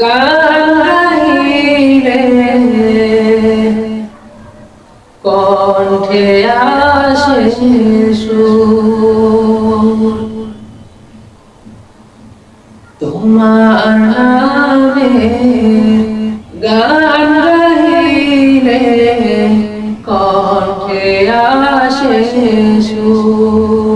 গান গাইলে কণ্ঠে আসে তোমার নামে গান গাইলে কণ্ঠে আসে সুর।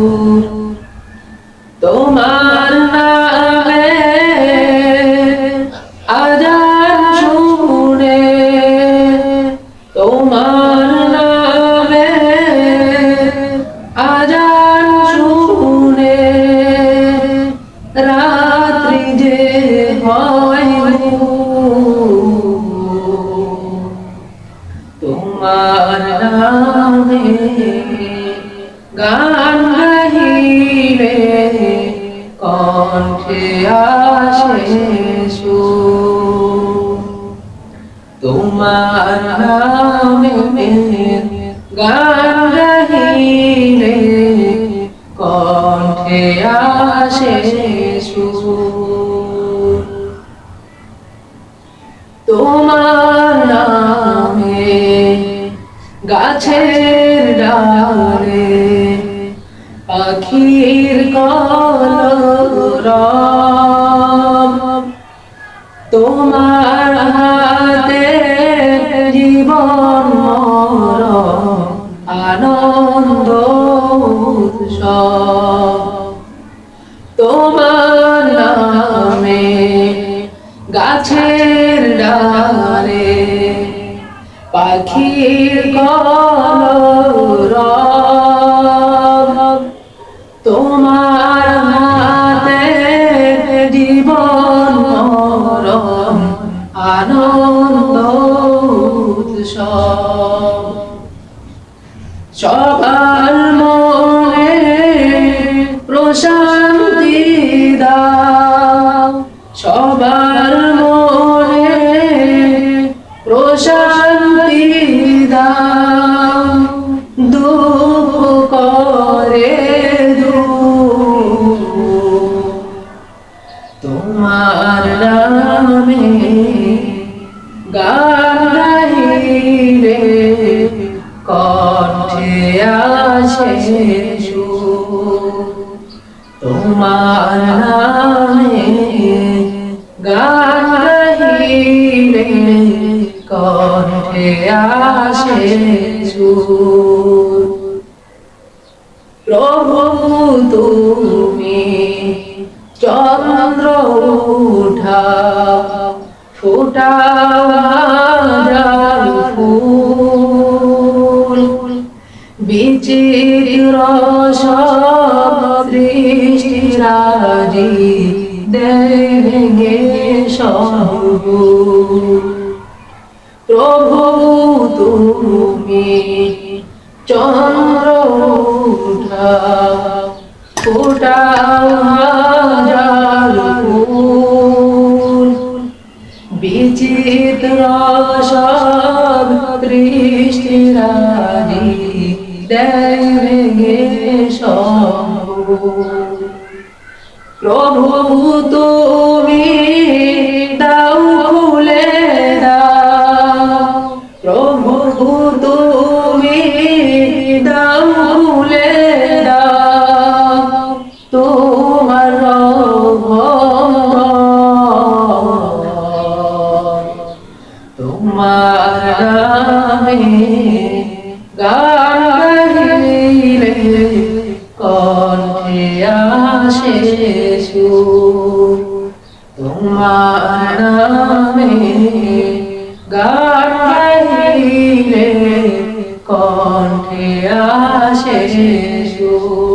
তোমার নামে আজান শুনে রাত্রি যে হয় তোমার নামে গান গাহিলে কণ্ঠে আসে তোমার গান গাহিলে কণ্ঠে আসে তোমার নামে গাছের ডালে পাখির কলরব। তোমার হাতে জীবন মরণ আনন্দ তোমার নামে গাছের ডালে পাখির কলরব। তোমার সবার মনে প্রশান্তি দাও। সবার মনে প্রশান্তি সুর। প্রভু তুমি চন্দ্র ফুটাও হাজার ফুল। বিচির সব সৃষ্টিরাজি সব প্রভু তুমি চন্দ্র ফুটাও হাজার ফুল। বিচিত্র সব দৃষ্টিরাজি দেগে সব প্রভু তুমি দাও খুলে দাও। প্রভু তুমি দাও দাও। তোমার তোমার গান গাইলে কণ্ঠে তোমার নামে গান গাইলে কণ্ঠে আসে সুর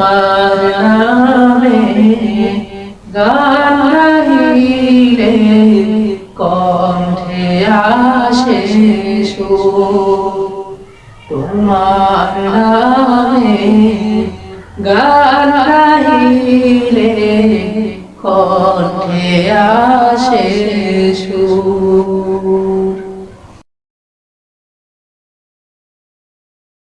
তোমার নামে গান গাইলে কণ্ঠে আসে তোমার নামে গান গাইলে কণ্ঠে আসে